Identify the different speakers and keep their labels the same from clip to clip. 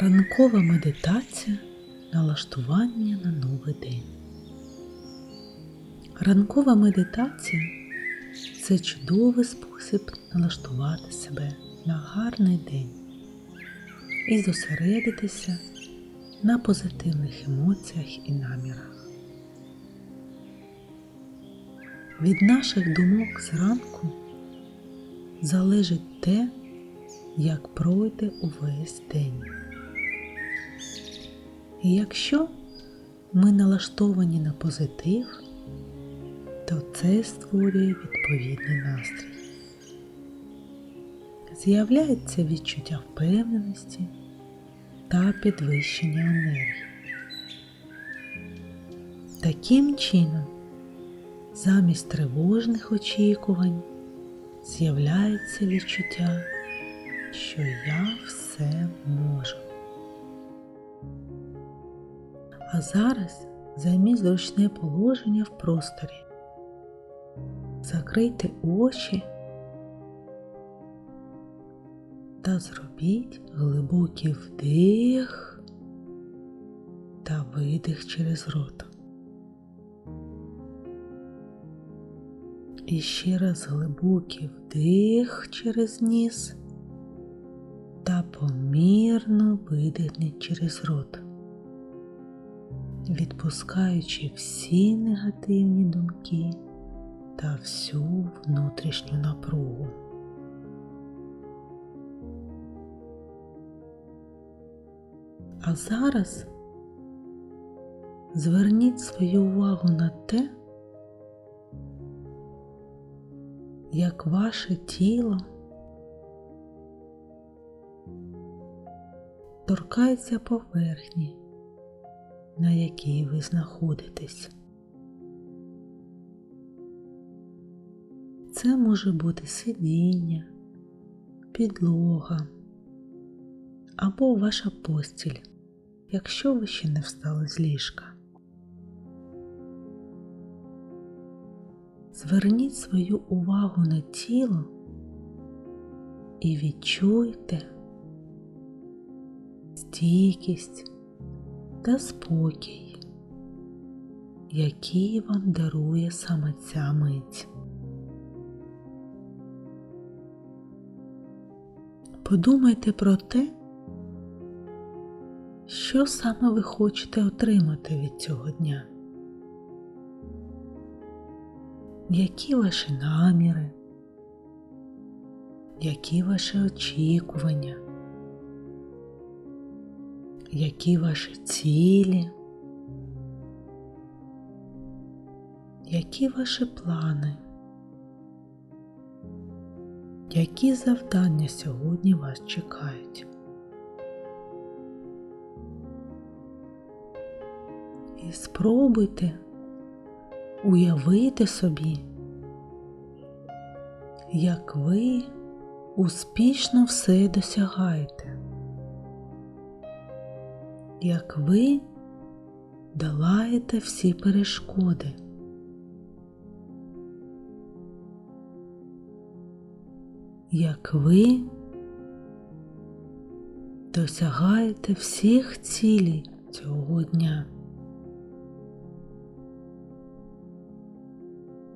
Speaker 1: Ранкова медитація налаштування на новий день. Ранкова медитація це чудовий спосіб налаштувати себе на гарний день і зосередитися на позитивних емоціях і намірах. Від наших думок зранку залежить те, як пройде увесь день. І якщо ми налаштовані на позитив, то це створює відповідний настрій. З'являється відчуття впевненості та підвищення енергії. Таким чином, замість тривожних очікувань з'являється відчуття, що я все можу. А зараз займіть зручне положення в просторі. Закрийте очі та зробіть глибокий вдих та видих через рот. І ще раз глибокий вдих через ніс та помірно видихніть через рот відпускаючи всі негативні думки та всю внутрішню напругу. А зараз зверніть свою увагу на те, як ваше тіло торкається поверхні на якій ви знаходитесь. Це може бути сидіння, підлога або ваша постіль, якщо ви ще не встали з ліжка. Зверніть свою увагу на тіло і відчуйте стійкість та спокій, який вам дарує саме ця мить. Подумайте про те, що саме ви хочете отримати від цього дня. Які ваші наміри, які ваші очікування? Які ваші цілі, які ваші плани, які завдання сьогодні вас чекають. І спробуйте уявити собі, як ви успішно все досягаєте як ви долаєте всі перешкоди. Як ви досягаєте всіх цілей цього дня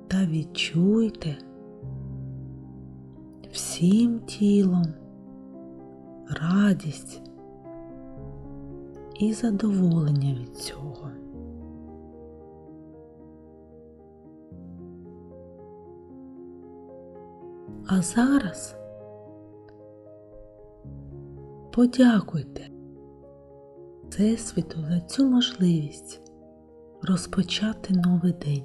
Speaker 1: та відчуйте всім тілом радість і задоволення від цього. А зараз подякуйте Всесвіту за цю можливість розпочати новий день.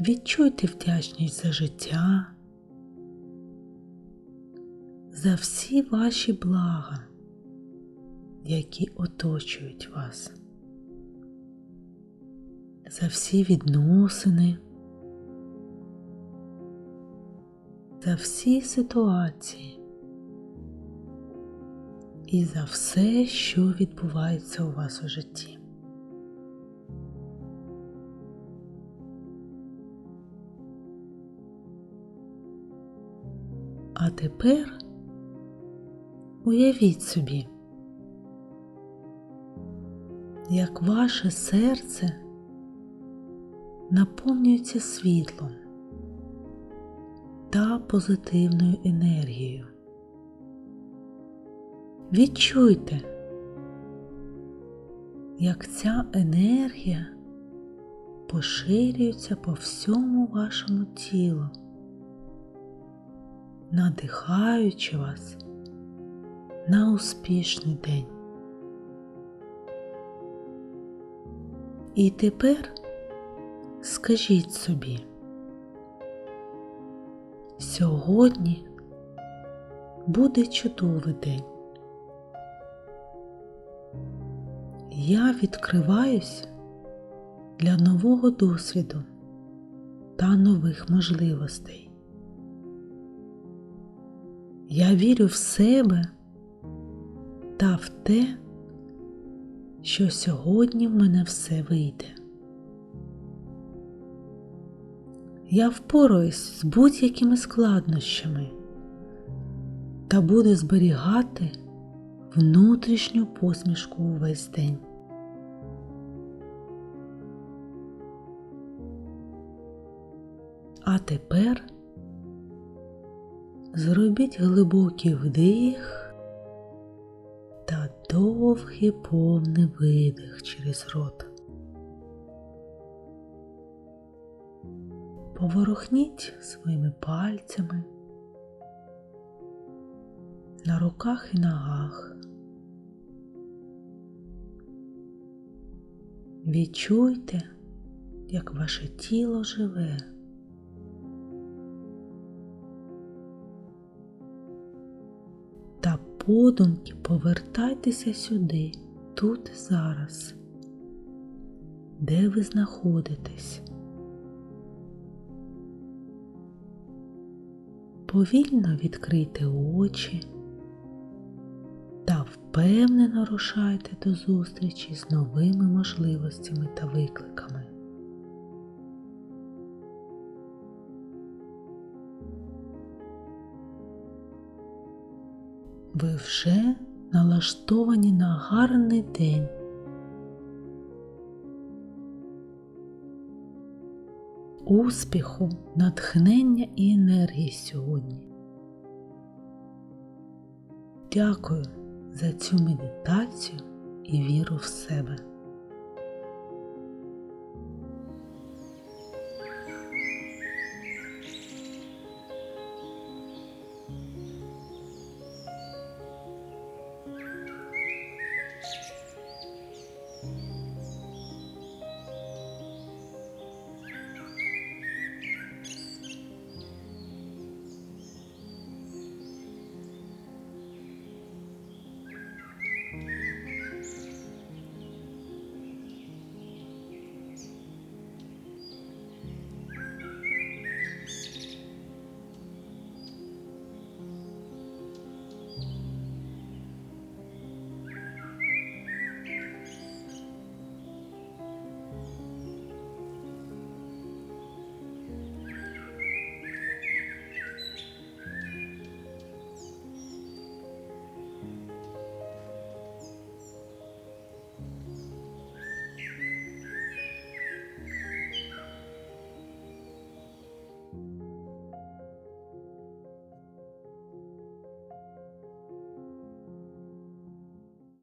Speaker 1: Відчуйте вдячність за життя, за всі ваші блага які оточують вас, за всі відносини, за всі ситуації і за все, що відбувається у вас у житті. А тепер Уявіть собі, як ваше серце наповнюється світлом та позитивною енергією. Відчуйте, як ця енергія поширюється по всьому вашому тілу, надихаючи вас на успішний день. І тепер скажіть собі, сьогодні буде чудовий день. Я відкриваюсь для нового досвіду та нових можливостей. Я вірю в себе та в те, що сьогодні в мене все вийде. Я впораюсь з будь-якими складнощами та буду зберігати внутрішню посмішку увесь день. А тепер зробіть глибокий вдих довгий повний видих через рот. Поворухніть своїми пальцями на руках і ногах. Відчуйте, як ваше тіло живе. Подумки повертайтеся сюди, тут зараз, де ви знаходитесь. Повільно відкрийте очі та впевнено рушайте до зустрічі з новими можливостями та викликами. Ви вже налаштовані на гарний день. Успіху, натхнення і енергії сьогодні. Дякую за цю медитацію і віру в себе.